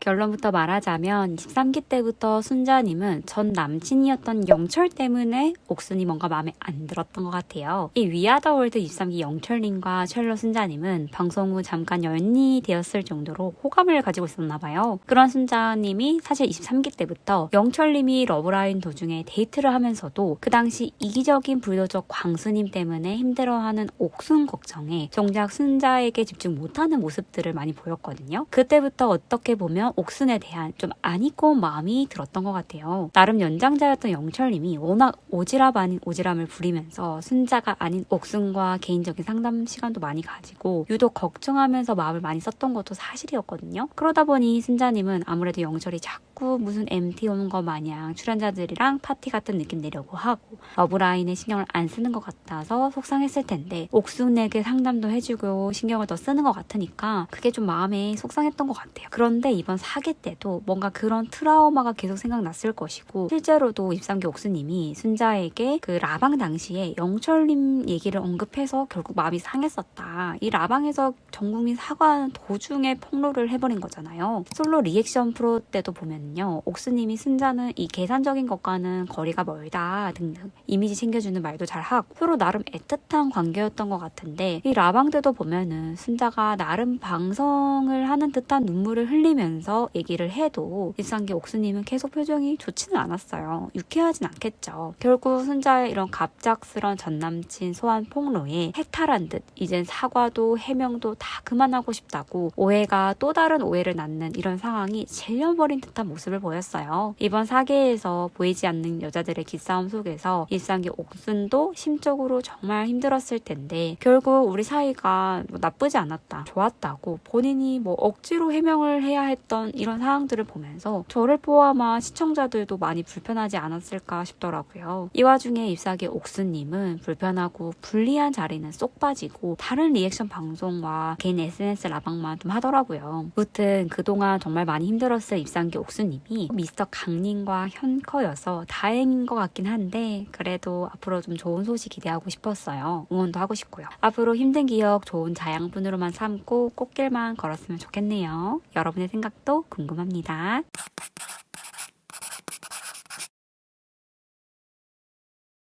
결론부터 말하자면 23기 때부터 순자님은 전 남친이었던 영철 때문에 옥순이 뭔가 마음에 안 들었던 것 같아요. 이 위아더월드 23기 영철님과 첼로 순자님은 방송 후 잠깐 연이 되었을 정도로 호감을 가지고 있었나 봐요. 그런 순자님이 사실 23기 때부터 영철님이 러브라인 도중에 데이트를 하면서도 그 당시 이기적인 불도적 광수님 때문에 힘들어하는 옥순 걱정에 정작 순자에게 집중 못하는 모습들을 많이 보였거든요. 그때부터 어떻게 보면 옥순에 대한 좀 안이고 마음이 들었던 것 같아요. 나름 연장자였던 영철님이 워낙 오지랖 아닌 오지랖을 부리면서 순자가 아닌 옥순과 개인적인 상담 시간도 많이 가지고 유독 걱정하면서 마음을 많이 썼던 것도 사실이었거든요. 그러다 보니 순자님은 아무래도 영철이 자꾸 무슨 MT 오는 것 마냥 출연자들이랑 파티 같은 느낌 내려고 하고 러브라인에 신경을 안 쓰는 것 같아서 속상했을 텐데 옥순에게 상담도 해주고 신경을 더 쓰는 것 같으니까 그게 좀 마음에 속상했던 것 같아요. 그런데 이번 사기 때도 뭔가 그런 트라우마가 계속 생각났을 것이고 실제로도 입상기 옥수님이 순자에게 그 라방 당시에 영철님 얘기를 언급해서 결국 마음이 상했었다. 이 라방에서 전국민 사과하는 도중에 폭로를 해버린 거잖아요. 솔로 리액션 프로 때도 보면요. 옥수님이 순자는 이 계산적인 것과는 거리가 멀다 등등 이미지 챙겨주는 말도 잘 하고 서로 나름 애틋한 관계였던 것 같은데 이 라방 때도 보면은 순자가 나름 방송을 하는 듯한 눈물을 흘리면서 얘기를 해도 일상기 옥수님은 계속 표정이 좋지는 않았어요. 유쾌하진 않겠죠. 결국 순자의 이런 갑작스런 전남친 소환 폭로에 해탈한 듯 이젠 사과도 해명도 다 그만하고 싶다고 오해가 또 다른 오해를 낳는 이런 상황이 질려버린 듯한 모습을 보였어요. 이번 사계에서 보이지 않는 여자들의 기싸움 속에서 일상기 옥순도 심적으로 정말 힘들었을 텐데 결국 우리 사이가 뭐 나쁘지 않았다, 좋았다고 본인이 뭐 억지로 해명을 해야 했던 이런 상황들을 보면서 저를 포함한 시청자들도 많이 불편하지 않았을까 싶더라고요. 이 와중에 잎사귀 옥수님은 불편하고 불리한 자리는 쏙 빠지고 다른 리액션 방송과 개인 SNS 라방만 좀 하더라고요. 무튼 그동안 정말 많이 힘들었을 잎사귀 옥수님이 미스터 강님과 현커여서 다행인 것 같긴 한데 그래도 앞으로 좀 좋은 소식 기대하고 싶었어요. 응원도 하고 싶고요. 앞으로 힘든 기억 좋은 자양분으로만 삼고 꽃길만 걸었으면 좋겠네요. 여러분의 생각도 궁금합니다.